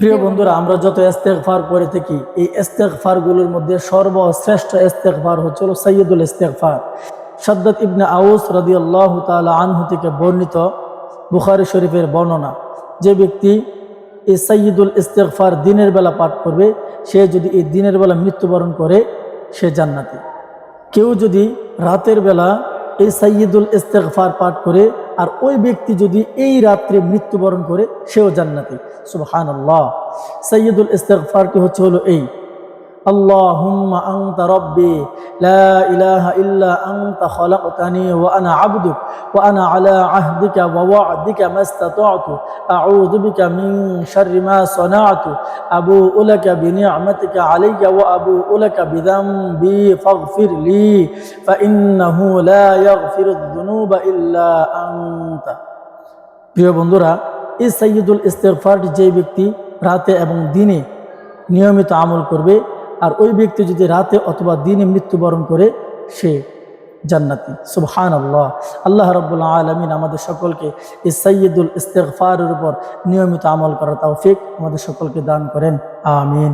প্রিয় বন্ধুরা আমরা যত ইস্তেগফার করে থাকি এই ইস্তেগফারগুলোর মধ্যে সর্বশ্রেষ্ঠ ইস্তেগফার হচ্ছে হলো সৈয়দুল ইস্তেগফার। সাদ্দাত ইবনে আউস রাদিয়াল্লাহু তাআলা আনহু থেকে বর্ণিত বুখারি শরীফের বর্ণনা যে ব্যক্তি এই সৈয়দুল ইস্তেগফার দিনের বেলা পাঠ করবে সে যদি এই দিনের বেলা মৃত্যুবরণ করে সে জান্নাতি। কেউ যদি রাতের বেলা এই সাইয়দুল ইস্তেগফার পাঠ করে আর ওই ব্যক্তি যদি এই রাত্রে মৃত্যুবরণ করে, সেও জান্নাতি। সুবহান আল্লাহ সৈয়দুল ইস্তেগফারটি হচ্ছে হলো এই। اللهم أنت ربي لا إله إلا أنت خلقتني وأنا عبدك وأنا على عهدك ووعدك ما استطعت أعوذ بك من شر ما صنعت أبوء لك بنعمتك علي وأبوء لك بذنبي فاغفر لي فإنه لا يغفر الذنوب إلا أنت প্রিয় বন্ধুরা এই সৈয়দুল ইস্তেগফারটি যে ব্যক্তি রাতে এবং দিনে নিয়মিত আমল করবে আর ওই ব্যক্তি যদি রাতে অথবা দিনে মৃত্যুবরণ করে, সে জান্নাতি। সুবহান আল্লাহ আল্লাহ রব্বুল্লাহ আলমিন আমাদের সকলকে এই সৈয়দুল ইস্তেকফারের উপর নিয়মিত আমল করার ফেক আমাদের সকলকে দান করেন। আমিন।